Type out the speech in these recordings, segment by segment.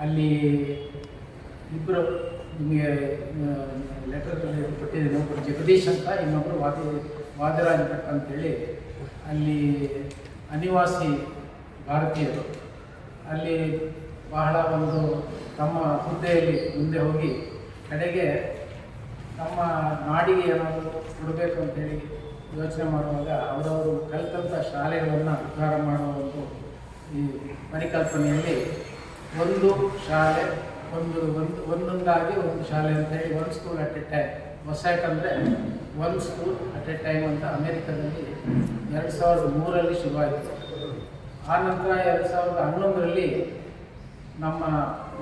ಅಲ್ಲಿ ಇಬ್ಬರು ನಿಮಗೆ ಲೆಟರ್ ಕೊಟ್ಟಿದ್ದೀನಿ ಒಬ್ಬರು ಜಗದೀಶ್ ಅಂತ ಇನ್ನೊಬ್ಬರು ವಾದಿ ವಾದರಾಜ್ ಭಟ್ ಅಂತೇಳಿ ಅಲ್ಲಿ ಅನಿವಾಸಿ ಭಾರತೀಯರು. ಅಲ್ಲಿ ಬಹಳ ಒಂದು ತಮ್ಮ ಹುದ್ದೆಯಲ್ಲಿ ಮುಂದೆ ಹೋಗಿ ಕಡೆಗೆ ನಮ್ಮ ನಾಡಿಗೆ ಏನಾದರೂ ಕೊಡಬೇಕು ಅಂತೇಳಿ ಯೋಚನೆ ಮಾಡುವಾಗ ಅವರವರು ಕಲಿತಂಥ ಶಾಲೆಗಳನ್ನು ಉದ್ಧಾರ ಮಾಡುವ ಒಂದು ಈ ಪರಿಕಲ್ಪನೆಯಲ್ಲಿ ಒಂದು ಶಾಲೆ, ಒಂದು ಒಂದು, ಒಂದೊಂದಾಗಿ ಒಂದು ಶಾಲೆ ಅಂತ ಹೇಳಿ one school at a time ಹೊಸ ಅಂದರೆ one school at a time ಅಂತ ಅಮೇರಿಕಾದಲ್ಲಿ ಎರಡು ಸಾವಿರದ ಮೂರರಲ್ಲಿ ಶುರುವಾಯಿತು. ಆ ನಂತರ ಎರಡು ಸಾವಿರದ ಹನ್ನೊಂದರಲ್ಲಿ ನಮ್ಮ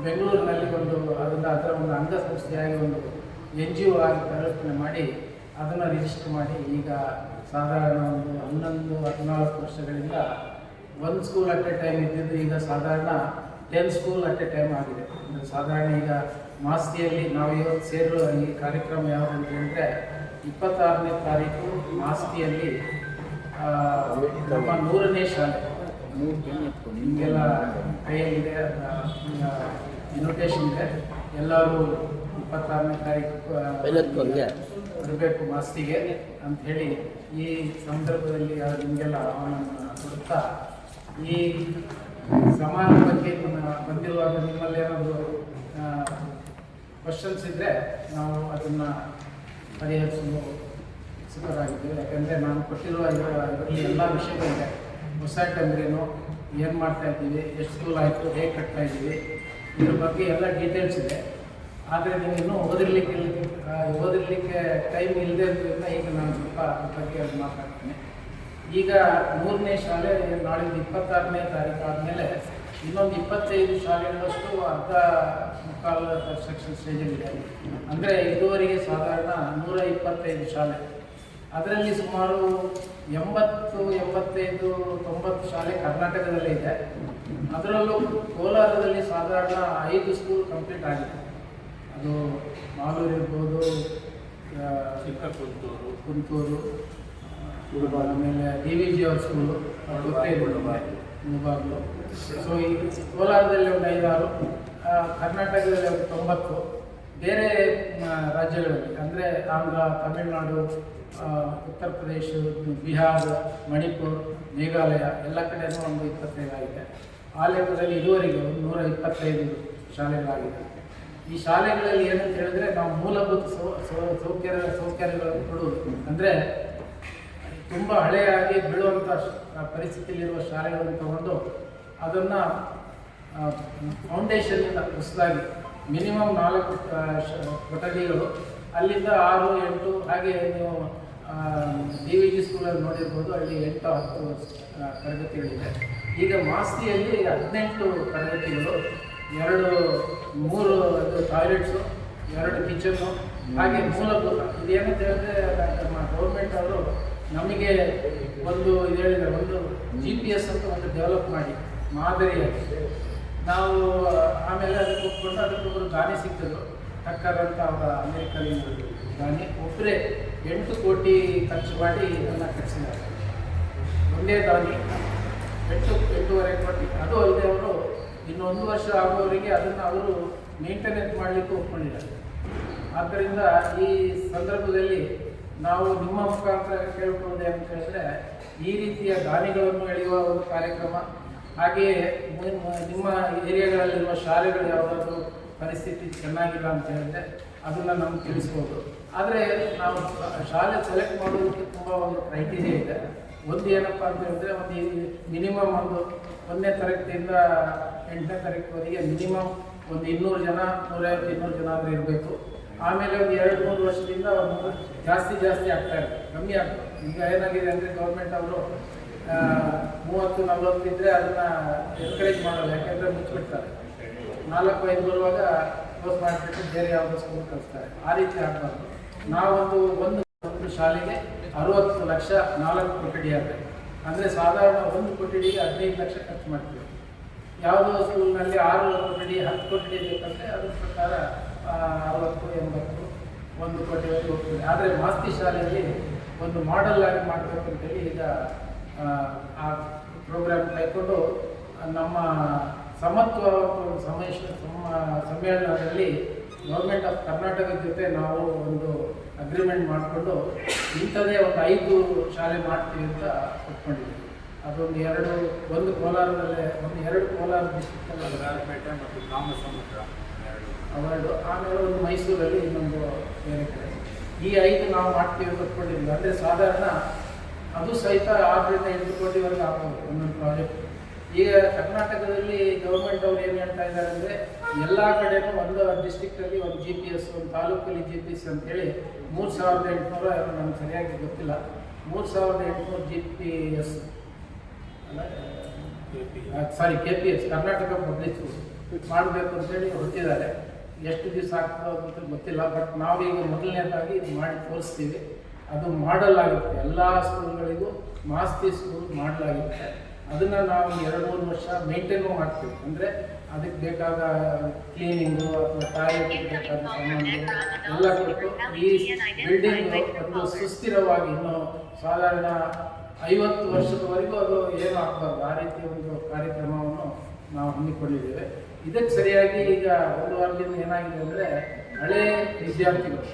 ಬೆಂಗಳೂರಿನಲ್ಲಿ ಒಂದು ಅದನ್ನು ಅದರ ಒಂದು ಅಂಗಸಂಸ್ಥೆಯಾಗಿ ಒಂದು ಎನ್ ಜಿ ಒ ಆಗಿ ಪರಿವರ್ತನೆ ಮಾಡಿ ಅದನ್ನು ರಿಜಿಸ್ಟರ್ ಮಾಡಿ ಈಗ ಸಾಧಾರಣ ಒಂದು ಹನ್ನೊಂದು, ಹದಿನಾಲ್ಕು ವರ್ಷಗಳಿಂದ ಒಂದು ಸ್ಕೂಲ್ ಅಟ್ ಎ ಟೈಮ್ ಇದ್ದಿದ್ದು ಈಗ ಸಾಧಾರಣ ten school at a time ಆಗಿದೆ. ಅಂದರೆ ಸಾಧಾರಣ ಈಗ ಮಾಸ್ತಿಯಲ್ಲಿ ನಾವು ಇವತ್ತು ಸೇರಿರೋ ಈ ಕಾರ್ಯಕ್ರಮ ಯಾವುದು ಅಂತ ಹೇಳಿದ್ರೆ ಇಪ್ಪತ್ತಾರನೇ ತಾರೀಕು ಮಾಸ್ತಿಯಲ್ಲಿ ನಮ್ಮ ನೂರನೇ ಶಾಲೆ. ನಿಮಗೆಲ್ಲ ಕೈಯಲ್ಲಿದೆ ಇನ್ವಿಟೇಷನ್ ಇದೆ. ಎಲ್ಲರೂ ಇಪ್ಪತ್ತಾರನೇ ತಾರೀಕು ಬರಬೇಕು ಮಾಸ್ತಿಗೆ ಅಂತ ಹೇಳಿ ಈ ಸಂದರ್ಭದಲ್ಲಿ ನಿಮಗೆಲ್ಲ ಆಹ್ವಾನ ಕೊಡುತ್ತಾ ಈ ಸಮಾನ ಬಗ್ಗೆ ಬಂದಿರುವಾಗ ನಿಮ್ಮಲ್ಲಿ ಏನಾದರೂ ಕ್ವಶನ್ಸ್ ಇದ್ದರೆ ನಾವು ಅದನ್ನು ಪರಿಹರಿಸಲು ಉತ್ಸುಕರಾಗಿದ್ದೇವೆ ಯಾಕಂದರೆ ನಾನು ಕೊಟ್ಟಿರುವ ಇದರ ಎಲ್ಲ ವಿಷಯಗಳಿದೆ. ಹೊಸೈಟ್ ಅಂದ್ರೇನು ಏನು ಮಾಡ್ತಾ ಇದ್ದೀವಿ, ಎಷ್ಟು ಸ್ಕೂಲ್ ಆಯಿತು, ಹೇಗೆ ಕಟ್ತಾ ಇದ್ದೀವಿ, ಇದ್ರ ಬಗ್ಗೆ ಎಲ್ಲ ಡೀಟೇಲ್ಸ್ ಇದೆ. ಆದರೆ ನೀವು ಇನ್ನೂ ಓದಿರ್ಲಿಕ್ಕೆ ಓದಿರ್ಲಿಕ್ಕೆ ಟೈಮ್ ಇಲ್ಲದೆ ಇರೋದ್ರಿಂದ ಈಗ ನಾನು ಸ್ವಲ್ಪ ಬಗ್ಗೆ ಅದು ಮಾತಾಡ್ತೀನಿ. ಈಗ ಮೂರನೇ ಶಾಲೆ ನಾಳಿದ್ದು ಇಪ್ಪತ್ತಾರನೇ ತಾರೀಕು ಆದಮೇಲೆ ಇನ್ನೊಂದು ಇಪ್ಪತ್ತೈದು ಶಾಲೆಗಳಷ್ಟು ಅರ್ಧ ಮುಕ್ಕಾಲು ಕನ್ಸ್ಟ್ರಕ್ಷನ್ ಸ್ಟೇಜಲ್ಲಿದೆ ಅಂದರೆ ಇದುವರೆಗೆ ಸಾಧಾರಣ ನೂರ ಇಪ್ಪತ್ತೈದು ಶಾಲೆ. ಅದರಲ್ಲಿ ಸುಮಾರು ಎಂಬತ್ತು ಎಂಬತ್ತೈದು ತೊಂಬತ್ತು ಶಾಲೆ ಕರ್ನಾಟಕದಲ್ಲೇ ಇದೆ. ಅದರಲ್ಲೂ ಕೋಲಾರದಲ್ಲಿ ಸಾಧಾರಣ ಐದು ಸ್ಕೂಲ್ ಕಂಪ್ಲೀಟ್ ಆಗಿದೆ. ಅದು ಮಾಲೂರು ಇರ್ಬೋದು ಚಿಕ್ಕ ಕುಂತೂರು ಕುಂತೂರು ಆ, ಆಮೇಲೆ ಡಿ ವಿ ಜಿ ಅವ್ರ ಸ್ಕೂಲು ಮುಳಬಾಗ್ಲು ಸೊ ಈ ಕೋಲಾರದಲ್ಲಿ ಒಂದು ಐದಾರು ಕರ್ನಾಟಕದಲ್ಲಿ ಒಂದು ತೊಂಬತ್ತು ಬೇರೆ ರಾಜ್ಯಗಳಲ್ಲಿ ಅಂದರೆ ಆಂಧ್ರ ತಮಿಳುನಾಡು ಉತ್ತರ ಪ್ರದೇಶ ಬಿಹಾರ ಮಣಿಪುರ್ ಮೇಘಾಲಯ ಎಲ್ಲ ಕಡೆಯೂ ಒಂದು ಇಪ್ಪತ್ತೈದು ಆಗಿದೆ. ಆ ಲೆಕ್ಕದಲ್ಲಿ ಇದುವರೆಗೆ ನೂರ ಇಪ್ಪತ್ತೈದು ಶಾಲೆಗಳಾಗಿದೆ ಈ ಶಾಲೆಗಳಲ್ಲಿ ಏನಂತ ಹೇಳಿದ್ರೆ ನಾವು ಮೂಲಭೂತ ಸೌ- ಸೌಕರ್ಯ ಸೌಕರ್ಯಗಳನ್ನು ಕೊಡುವುದು. ಅಂದರೆ ತುಂಬ ಹಳೆಯಾಗಿ ಬೀಳುವಂಥ ಪರಿಸ್ಥಿತಿಯಲ್ಲಿರುವ ಶಾಲೆಗಳನ್ನು ತಗೊಂಡು ಅದನ್ನು ಫೌಂಡೇಶನ್ನಿಂದ ಹೊಸದಾಗಿ ಮಿನಿಮಮ್ ನಾಲ್ಕು ಕೊಠಡಿಗಳು. ಅಲ್ಲಿಂದ ಆರು ಎಂಟು ಹಾಗೆ ನೀವು ಡಿ ವಿ ಜಿ ಸ್ಕೂಲಲ್ಲಿ ನೋಡಿರ್ಬೋದು ಅಲ್ಲಿ ಎಂಟು ಹತ್ತು ತರಗತಿಗಳಿದೆ. ಈಗ ಮಾಸ್ತಿಯಲ್ಲಿ ಹದಿನೆಂಟು ತರಗತಿಗಳು ಎರಡು ಮೂರು ಟಾಯ್ಲೆಟ್ಸು ಎರಡು ಕಿಚನ್ನು ಹಾಗೆ ಮೂಲಭೂತ. ಇದೇನಂತ ಹೇಳಿದ್ರೆ ನಮ್ಮ ಗೌರ್ಮೆಂಟ್ ಅವರು ನಮಗೆ ಒಂದು ಇದು ಹೇಳಿದರೆ ಒಂದು ಜಿ ಪಿ ಎಸ್ ಅಂತ ಒಂದು ಡೆವಲಪ್ ಮಾಡಿ, ಮಾದರಿಯಾಗಿ. ನಾವು ಆಮೇಲೆ ಅದಕ್ಕೆ ಒಪ್ಕೊಂಡು ಅದಕ್ಕೊಬ್ಬರು ದಾನಿ ಸಿಕ್ಕಿದ್ರು ಟಕ್ಕರ್ ಅವರ ಅಮೇರಿಕನ್ ದಾನಿ ಒಬ್ಬರೇ ಎಂಟು ಕೋಟಿ ಖರ್ಚು ಮಾಡಿ ಇದನ್ನು ಕಟ್ಟಿಸಿದ್ದಾರೆ ಒಂದೇ ದಾನಿ ಎಂಟು, ಎಂಟೂವರೆ ಕೋಟಿ. ಅದು ಅಲ್ಲದೆ ಅವರು ಇನ್ನೊಂದು ವರ್ಷ ಆಗೋವರಿಗೆ ಅದನ್ನು ಅವರು ಮೇಂಟೆನೆನ್ಸ್ ಮಾಡಲಿಕ್ಕೆ ಒಪ್ಕೊಂಡಿದ್ದಾರೆ. ಆದ್ದರಿಂದ ಈ ಸಂದರ್ಭದಲ್ಲಿ ನಾವು ನಿಮ್ಮ ಮುಖಾಂತರ ಕೇಳ್ಕೊಳ್ಳೋದು ಅಂತ ಹೇಳಿದ್ರೆ, ಈ ರೀತಿಯ ದಾನಿಗಳನ್ನು ಎಳೆಯುವ ಒಂದು ಕಾರ್ಯಕ್ರಮ, ಹಾಗೆಯೇ ನಿಮ್ಮ- ಏರಿಯಾಗಳಲ್ಲಿರುವ ಶಾಲೆಗಳು ಯಾವುದಾದ್ರೂ ಪರಿಸ್ಥಿತಿ ಚೆನ್ನಾಗಿಲ್ಲ ಅಂತ ಹೇಳಿದ್ರೆ, ಅದನ್ನು ನಮ್ಗೆ ತಿಳಿಸ್ಬೋದು. ಆದರೆ ನಾವು ಶಾಲೆ ಸೆಲೆಕ್ಟ್ ಮಾಡೋದಕ್ಕೆ ತುಂಬ ಒಂದು ಕ್ರೈಟೀರಿಯಾ ಇದೆ. ಒಂದು ಏನಪ್ಪ ಅಂತ ಹೇಳಿದ್ರೆ, ಒಂದು ಮಿನಿಮಮ್ ಒಂದು ಒಂದನೇ ತರಗತಿಯಿಂದ ಎಂಟನೇ ತರಗತಿವರೆಗೆ ಮಿನಿಮಮ್ ಒಂದು ಇನ್ನೂರು ಜನ, ನೂರೈವತ್ತು ಇನ್ನೂರು ಜನ ಆದರೆ ಇರಬೇಕು. ಆಮೇಲೆ ಒಂದು ಎರಡು, ಮೂರು ವರ್ಷದಿಂದ ಜಾಸ್ತಿ ಜಾಸ್ತಿ ಆಗ್ತಾ ಇದೆ. ಕಮ್ಮಿ ಆಗ್ತದೆ ಈಗ ಏನಾಗಿದೆ ಅಂದರೆ ಗೌರ್ಮೆಂಟ್ ಅವರು ಮೂವತ್ತು, ನಲ್ವತ್ತು ಇದ್ದರೆ ಅದನ್ನು ಎನ್ಕರೇಜ್ ಮಾಡಲ್ಲ, ಯಾಕೆಂದರೆ ಮುಚ್ಚಿಬಿಡ್ತಾರೆ. ನಾಲ್ಕು, ಐದು ಬರುವಾಗ ಕ್ಲೋಸ್ ಮಾಡಿಬಿಟ್ಟು ಬೇರೆ ಯಾವುದೋ ಸ್ಕೂಲ್ ಕಳಿಸ್ತಾರೆ. ಆ ರೀತಿ ಆಗಬಾರ್ದು. ನಾವೊಂದು ಒಂದು ಒಂದು ಶಾಲೆಗೆ ಅರುವತ್ತು ಲಕ್ಷ ನಾಲ್ಕು ಕೊಠಡಿ ಆದರೆ, ಅಂದರೆ ಸಾಧಾರಣ ಒಂದು ಕೊಠಡಿಗೆ ಹದಿನೈದು ಲಕ್ಷ ಖರ್ಚು ಮಾಡ್ತೀವಿ. ಯಾವುದೋ ಸ್ಕೂಲ್ನಲ್ಲಿ ಆರು ಕೊಠಡಿ, ಹತ್ತು ಕೊಠಡಿ ಬೇಕಂದರೆ ಅದ್ರ ಪ್ರಕಾರ ಅರವತ್ತು ಎಂಬತ್ತು ಒಂದು ಕೋಟಿವರೆಗೆ ಹೋಗ್ತದೆ. ಆದರೆ ಮಾಸ್ತಿ ಶಾಲೆಯಲ್ಲಿ ಒಂದು ಮಾಡೆಲ್ ಆಗಿ ಮಾಡಬೇಕು ಅಂತೇಳಿ ಈಗ ಆ, ಪ್ರೋಗ್ರಾಮ್ ಕೈಕೊಂಡು ನಮ್ಮ ಸಮತ್ವ ಸಮೇಶ ಸಮ- ಸಮ್ಮೇಳನದಲ್ಲಿ ಗೌರ್ಮೆಂಟ್ ಆಫ್ ಕರ್ನಾಟಕದ ಜೊತೆ ನಾವು ಒಂದು ಅಗ್ರಿಮೆಂಟ್ ಮಾಡಿಕೊಂಡು ಇಂಥದೇ ಒಂದು ಐದು ಶಾಲೆ ಮಾಡ್ತೀವಿ ಅಂತ ಒಪ್ಕೊಂಡಿದ್ದೀವಿ. ಅದೊಂದು ಎರಡು ಒಂದು ಕೋಲಾರದಲ್ಲೇ ಒಂದು ಎರಡು ಕೋಲಾರ ಡಿಸ್ಟ್ರಿಕ್ಟಲ್ಲಿ ಬಂಗಾರಪೇಟೆ ಮತ್ತು ಕಾಮಸಮುದ್ರ ಎರಡು. ಅವೆರಡು. ಆಮೇಲೆ ಒಂದು ಮೈಸೂರಲ್ಲಿ ಇನ್ನೊಂದು ಬೇರೆ ಕಡೆ. ಈ ಐದು ನಾವು ಮಾಡ್ತೀವಿ ಕೊಟ್ಕೊಂಡಿದ್ವಿ ಅಂದರೆ ಸಾಧಾರಣ ಅದು ಸಹಿತ ಆರರಿಂದ ಎಂಟು ಕೋಟಿವರೆಗೆ ಆಗ್ಬೋದು ಒಂದೊಂದು ಪ್ರಾಜೆಕ್ಟ್ ಈಗ ಕರ್ನಾಟಕದಲ್ಲಿ ಗೌರ್ಮೆಂಟ್ ಅವ್ರು ಏನು ಹೇಳ್ತಾ ಇದ್ದಾರೆ ಅಂದರೆ ಎಲ್ಲ ಕಡೆನೂ ಒಂದು ಡಿಸ್ಟಿಕ್ಟಲ್ಲಿ ಒಂದು ಜಿ ಪಿ ಎಸ್ ಒಂದು ತಾಲೂಕಲ್ಲಿ ಜಿ ಪಿ ಎಸ್ ಅಂತೇಳಿ ಮೂರು ಸಾವಿರದ ಎಂಟುನೂರ ನನಗೆ ಸರಿಯಾಗಿ ಗೊತ್ತಿಲ್ಲ. ಮೂರು ಸಾವಿರದ ಎಂಟುನೂರು G P S sorry K P S Karnataka public ಮಾಡಬೇಕು ಅಂತೇಳಿ ಹೊರಟಿದ್ದಾರೆ. ಎಷ್ಟು ದಿವಸ ಆಗ್ತದೋ ಅಂತ ಗೊತ್ತಿಲ್ಲ ಬಟ್ ನಾವೀಗ ಮೊದಲನೇದಾಗಿ ಇದು ಮಾಡಿ ತೋರಿಸ್ತೀವಿ. ಅದು ಮಾಡಲ್ ಆಗುತ್ತೆ ಎಲ್ಲ ಸ್ಕೂಲ್ಗಳಿಗೂ ಮಾಸ್ತಿ ಸ್ಕೂಲ್ ಮಾಡಲಾಗುತ್ತೆ. ಅದನ್ನು ನಾವು ಎರಡು, ಮೂರು ವರ್ಷ ಮೇಂಟೈನು ಮಾಡ್ತೀವಿ. ಅಂದರೆ ಅದಕ್ಕೆ ಬೇಕಾದ ಕ್ಲೀನಿಂಗು ಅಥವಾ ಟಾಯ್ಲೆಟ್ ಬೇಕಾದ ಸಾಮಾನು ಎಲ್ಲ ಕೊಟ್ಟು ಈ ಬಿಲ್ಡಿಂಗು ಒಂದು ಸುಸ್ಥಿರವಾಗಿ ಇನ್ನು ಸಾಧಾರಣ ಐವತ್ತು ವರ್ಷದವರೆಗೂ ಅದು ಏನು ಆಗ್ಬಾರ್ದು ಆ ರೀತಿಯ ಒಂದು ಕಾರ್ಯಕ್ರಮವನ್ನು ನಾವು ಹಮ್ಮಿಕೊಂಡಿದ್ದೇವೆ. ಇದಕ್ಕೆ ಸರಿಯಾಗಿ ಈಗ ಒಂದು ವಾರದಿಂದ ಏನಾಗಿದೆ ಅಂದರೆ ಹಳೆ ವಿದ್ಯಾರ್ಥಿಗಳು,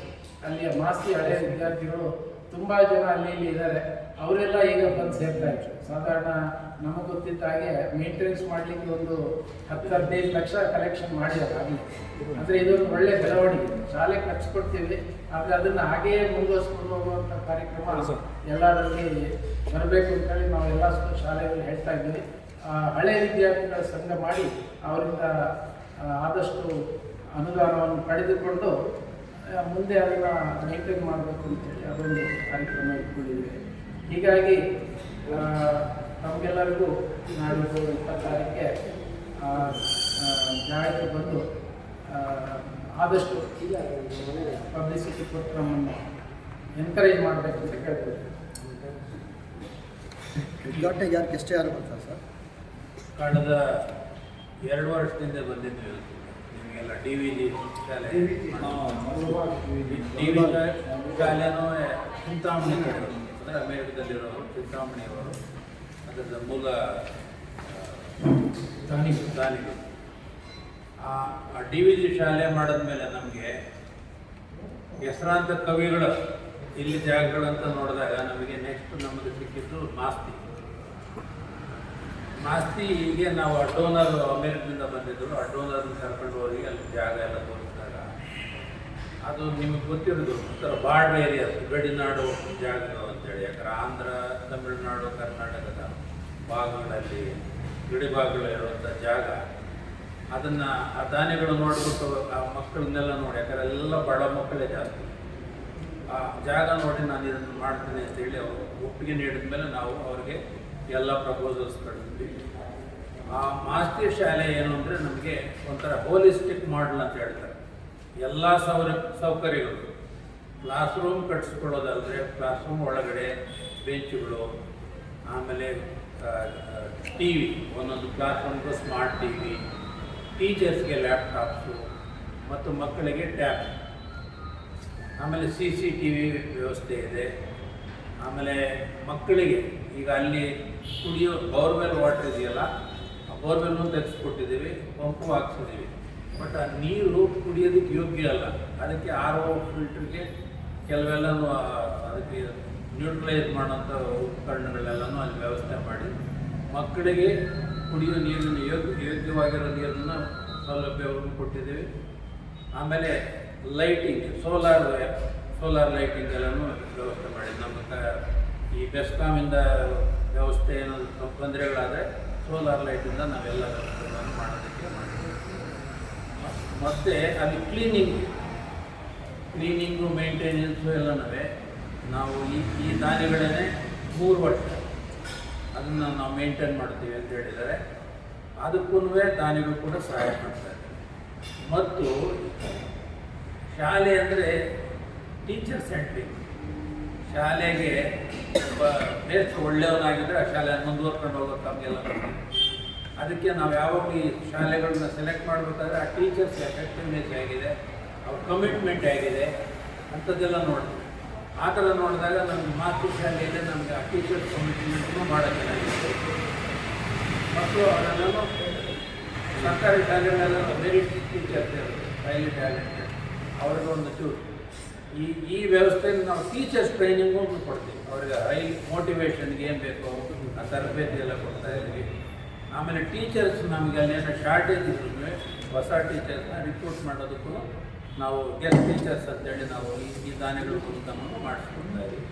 ಅಲ್ಲಿಯ ಮಾಸ್ತಿ ಹಳೆ ವಿದ್ಯಾರ್ಥಿಗಳು ತುಂಬ ಜನ ಅಲ್ಲಿ ಇಲ್ಲಿ ಇದ್ದಾರೆ. ಅವರೆಲ್ಲ ಈಗ ಬಂದು ಸೇರ್ತಾ ಇದ್ರು. ಸಾಧಾರಣ ನಮಗೆ ಗೊತ್ತಿದ್ದ ಹಾಗೆ ಮೇಂಟೆನೆನ್ಸ್ ಮಾಡಲಿಕ್ಕೆ ಒಂದು ಹತ್ತು, ಹದಿನೈದು ಲಕ್ಷ ಕಲೆಕ್ಷನ್ ಮಾಡಿದ್ದಾರೆ ಆಗಲಿ ಅಂದರೆ ಇದೊಂದು ಒಳ್ಳೆ ಬೆಳವಣಿಗೆ. ಶಾಲೆ ಖರ್ಚು ಕೊಡ್ತೀವಿ ಆದರೆ ಅದನ್ನು ಹಾಗೆಯೇ ಮುಂದುವರಿಸ್ಕೊಂಡು ಹೋಗುವಂಥ ಕಾರ್ಯಕ್ರಮ ಎಲ್ಲರಲ್ಲಿ ಬರಬೇಕು ಅಂತೇಳಿ ನಾವು ಎಲ್ಲ ಶಾಲೆಗಳು ಹೇಳ್ತಾ ಇದ್ದೀವಿ. ಹಳೆ ವಿದ್ಯಾರ್ಥಿಗಳ ಸಂಘ ಮಾಡಿ ಅವರಿಂದ ಆದಷ್ಟು ಅನುದಾನವನ್ನು ಪಡೆದುಕೊಂಡು ಮುಂದೆ ಅದನ್ನು ಮೇಂಟೈನ್ ಮಾಡಬೇಕು ಅಂತೇಳಿ ಅದೊಂದು ಕಾರ್ಯಕ್ರಮ ಇಟ್ಕೊಂಡಿದ್ದೇವೆ. ಹೀಗಾಗಿ ತಮಗೆಲ್ಲರಿಗೂ ನಾಡಿದ್ದು ಇಪ್ಪತ್ತಾರಕ್ಕೆ ಜಾಗಕ್ಕೆ ಬಂದು ಆದಷ್ಟು ಪಬ್ಲಿಸಿಟಿ ಕೊಟ್ಟು ನಮ್ಮನ್ನು ಎನ್ಕರೇಜ್ ಮಾಡಬೇಕು ಅಂತ ಕೇಳ್ಬೋದು. ಉದ್ಘಾಟನೆಗೆ ಯಾರು ಎಷ್ಟೇ ಯಾರು ಬರ್ತಾರೆ ಸರ್? ಕಳೆದ ಎರಡು ವರ್ಷದಿಂದ ಬಂದಿದ್ದು ನಿಮಗೆಲ್ಲ ಡಿ ವಿ ಜಿ ಶಾಲೆ ಡಿ ವಿ ಶಾಲೆನೂ ಚಿಂತಾಮಣಿ ಅಂದರೆ ಅಮೇರಿಕದಲ್ಲಿರೋರು ಚಿಂತಾಮಣಿಯವರು ಮೂಲ ದಾನಿಗಳು. ದಾನಿಗಳು. ಆ ಡಿ ವಿ ಜಿ ಶಾಲೆ ಮಾಡಿದ್ಮೇಲೆ ನಮಗೆ ಹೆಸರಾಂತ ಕವಿಗಳು ಇಲ್ಲಿ ಜಾಗಗಳಂತ ನೋಡಿದಾಗ ನಮಗೆ ನೆಕ್ಸ್ಟ್ ನಮಗೆ ಸಿಕ್ಕಿದ್ದು ಮಾಸ್ತಿ. ಮಾಸ್ತಿ ಹೀಗೆ ನಾವು ಅಡ್ಡೋನರ್ ಅಮೇರಿಕದಿಂದ ಬಂದಿದ್ದರು ಅಡ್ಡೋನರ್ ಕರ್ಕೊಂಡು ಹೋಗಿ ಅಲ್ಲಿ ಜಾಗ ಎಲ್ಲ ತೋರಿಸಿದಾಗ ಅದು ನಿಮಗೆ ಗೊತ್ತಿರೋದು ಒಂಥರ ಬಾರ್ಡ್ ಏರಿಯಾಸ್ ಗಡಿನಾಡು ಜಾಗಗಳು ಅಂತೇಳಿ. ಯಾಕಂದ್ರೆ ಆಂಧ್ರ ತಮಿಳುನಾಡು ಕರ್ನಾಟಕದ ಭಾಗಗಳಲ್ಲಿ ಗಿಡಿ ಭಾಗಗಳು ಇರುವಂಥ ಜಾಗ, ಅದನ್ನು ಆ ದಾನಿಗಳು ನೋಡಿಬಿಟ್ಟು ಆ ಮಕ್ಕಳನ್ನೆಲ್ಲ ನೋಡಿ, ಯಾಕಂದರೆ ಎಲ್ಲ ಬಡ ಮಕ್ಕಳೇ ಜಾಸ್ತಿ. ಆ ಜಾಗ ನೋಡಿ ನಾನು ಇದನ್ನು ಮಾಡ್ತೀನಿ ಅಂತೇಳಿ ಅವರು ಒಪ್ಪಿಗೆ ನೀಡಿದ ಮೇಲೆ ನಾವು ಅವರಿಗೆ ಎಲ್ಲ ಪ್ರಪೋಸಲ್ಸ್ ಕಳಿಸಿದ್ವಿ ಆ ಮಾಸ್ತಿ ಶಾಲೆ ಏನು ಅಂದರೆ ನಮಗೆ ಒಂಥರ ಹೋಲಿಸ್ಟಿಕ್ ಮಾಡಲ್ ಅಂತ ಹೇಳ್ತಾರೆ. ಎಲ್ಲ ಸೌರ, ಸೌಕರ್ಯಗಳು. ಕ್ಲಾಸ್ ರೂಮ್ ಕಟ್ಸ್ಕೊಳ್ಳೋದಲ್ಲದೆ ಕ್ಲಾಸ್ ರೂಮ್ ಒಳಗಡೆ ಬೆಂಚುಗಳು ಆಮೇಲೆ ಟಿ ವಿ ಒಂದೊಂದು ಕ್ಲಾಸ್ ರೂಮ್ಗೂ ಸ್ಮಾರ್ಟ್ ಟಿ ವಿ ಟೀಚರ್ಸ್ಗೆ ಲ್ಯಾಪ್ಟಾಪ್ಸು ಮತ್ತು ಮಕ್ಕಳಿಗೆ ಟ್ಯಾಬ್ ಆಮೇಲೆ ಸಿ ಸಿ ಟಿ ವಿ ವ್ಯವಸ್ಥೆ ಇದೆ. ಆಮೇಲೆ ಮಕ್ಕಳಿಗೆ ಈಗ ಅಲ್ಲಿ ಕುಡಿಯೋ ಬೋರ್ವೆಲ್ ವಾಟರ್ ಇದೆಯಲ್ಲ, ಆ ಬೋರ್ವೆಲ್ನು ತೆಗೆಸ್ಕೊಟ್ಟಿದ್ದೀವಿ ಪಂಪು ಹಾಕ್ಸಿದ್ದೀವಿ. ಬಟ್ ಆ ನೀರು ಕುಡಿಯೋದಕ್ಕೆ ಯೋಗ್ಯ ಅಲ್ಲ. ಅದಕ್ಕೆ ಆರ್ ಒ ಫಿಲ್ಟ್ರಿಗೆ ಕೆಲವೆಲ್ಲನೂ ಅದಕ್ಕೆ ನ್ಯೂಟ್ರಲೈಸ್ ಮಾಡೋಂಥ ಉಪಕರಣಗಳೆಲ್ಲನೂ ಅಲ್ಲಿ ವ್ಯವಸ್ಥೆ ಮಾಡಿ ಮಕ್ಕಳಿಗೆ ಕುಡಿಯೋ ನೀರಿನ ಯೋಗ್ಯ, ಯೋಗ್ಯವಾಗಿರೋ ನೀರನ್ನು ಸೌಲಭ್ಯವನ್ನು ಕೊಟ್ಟಿದ್ದೀವಿ. ಆಮೇಲೆ ಲೈಟಿಂಗ್, ಸೋಲಾರ್ ಸೋಲಾರ್ ಲೈಟಿಂಗ್ ಎಲ್ಲನೂ ವ್ಯವಸ್ಥೆ ಮಾಡಿ. ನಮ್ಮ ಈ ಬೆಸ್ಕಾಮಿಂದ ವ್ಯವಸ್ಥೆ ಏನಾದರೂ ತೊಂದರೆಗಳಾದರೆ ಸೋಲಾರ್ ಲೈಟಿಂದ ನಾವೆಲ್ಲ ವ್ಯವಸ್ಥೆಗಳನ್ನು ಮಾಡೋದಕ್ಕೆ ಮಾಡಿದ್ದೀವಿ ಮತ್ತು ಅಲ್ಲಿ ಕ್ಲೀನಿಂಗ್, ಕ್ಲೀನಿಂಗು, ಮೇಂಟೆನೆನ್ಸು ಎಲ್ಲನೂ ನಾವು ಈ ಈ ದಾನಿಗಳನ್ನೇ ಮೂರು ವರ್ಷ ಅದನ್ನು ನಾವು ಮೇಂಟೈನ್ ಮಾಡ್ತೀವಿ ಅಂತ ಹೇಳಿದರೆ ಅದಕ್ಕೂ ದಾನಿಗಳು ಕೂಡ ಸಹಾಯ ಮಾಡ್ತಾರೆ. ಮತ್ತು ಶಾಲೆ ಅಂದರೆ ಟೀಚರ್ ಸೆಂಟ್ರಿಂಗ್ ಶಾಲೆಗೆ ಒಬ್ಬ ಬೇಸ್ ಒಳ್ಳೆಯವನಾಗಿದ್ದರೆ ಆ ಶಾಲೆ ಮುಂದುವರ್ಕೊಂಡು ಹೋಗೋದು ತಮಗೆಲ್ಲ ಅದಕ್ಕೆ ನಾವು ಯಾವಾಗ ಈ ಶಾಲೆಗಳನ್ನ ಸೆಲೆಕ್ಟ್ ಮಾಡಬೇಕಾದ್ರೆ ಆ ಟೀಚರ್ಸ್ ಎಫೆಕ್ಟಿವ್ನೆಸ್ ಆಗಿದೆ ಅವ್ರ ಕಮಿಟ್ಮೆಂಟ್ ಆಗಿದೆ ಅಂಥದ್ದೆಲ್ಲ ನೋಡ್ತೀವಿ. ಆ ಥರ ನೋಡಿದಾಗ ನಮ್ಮ ಮಾತೃ ನಮಗೆ ಆ ಟೀಚರ್ ಕಮಿಟ್ಮೆಂಟ್ನು ಭಾಳ ಚೆನ್ನಾಗಿತ್ತು ಮತ್ತು ಅದನ್ನು ಸರ್ಕಾರಿ ಶಾಲೆಗಳೆಲ್ಲ ಮೆರಿಟ್ ಟೀಚರ್ಸ್ ಇರೋದು ಹೈಲಿ ಟ್ಯಾಲೆಂಟ್ ಅವ್ರಿಗೆ ಒಂದು ಚೂರು ಈ ಈ ವ್ಯವಸ್ಥೆಯಲ್ಲಿ ನಾವು ಟೀಚರ್ಸ್ ಟ್ರೈನಿಂಗು ಕೊಡ್ತೀವಿ. ಅವ್ರಿಗೆ ಹೈ ಮೋಟಿವೇಶನ್ಗೆ ಏನು ಬೇಕು ಆ ತರಬೇತಿ ಎಲ್ಲ ಕೊಡ್ತಾ ಇದ್ವಿ. ಆಮೇಲೆ ಟೀಚರ್ಸ್ ನಮಗೆ ಅಲ್ಲೇನೋ ಶಾರ್ಟೇಜ್ ಇದ್ರು ಹೊಸ ಟೀಚರ್ಸ್ನ ರಿಕ್ರೂಟ್ ಮಾಡೋದಕ್ಕೂ ನಾವು ಗೆಸ್ಟ್ ಟೀಚರ್ಸ್ ಅಂತೇಳಿ ನಾವು ಈ ದಾನಿಗಳು ಮಾಡಿಸ್ಕೊಡ್ತಾ ಇದ್ದೀವಿ.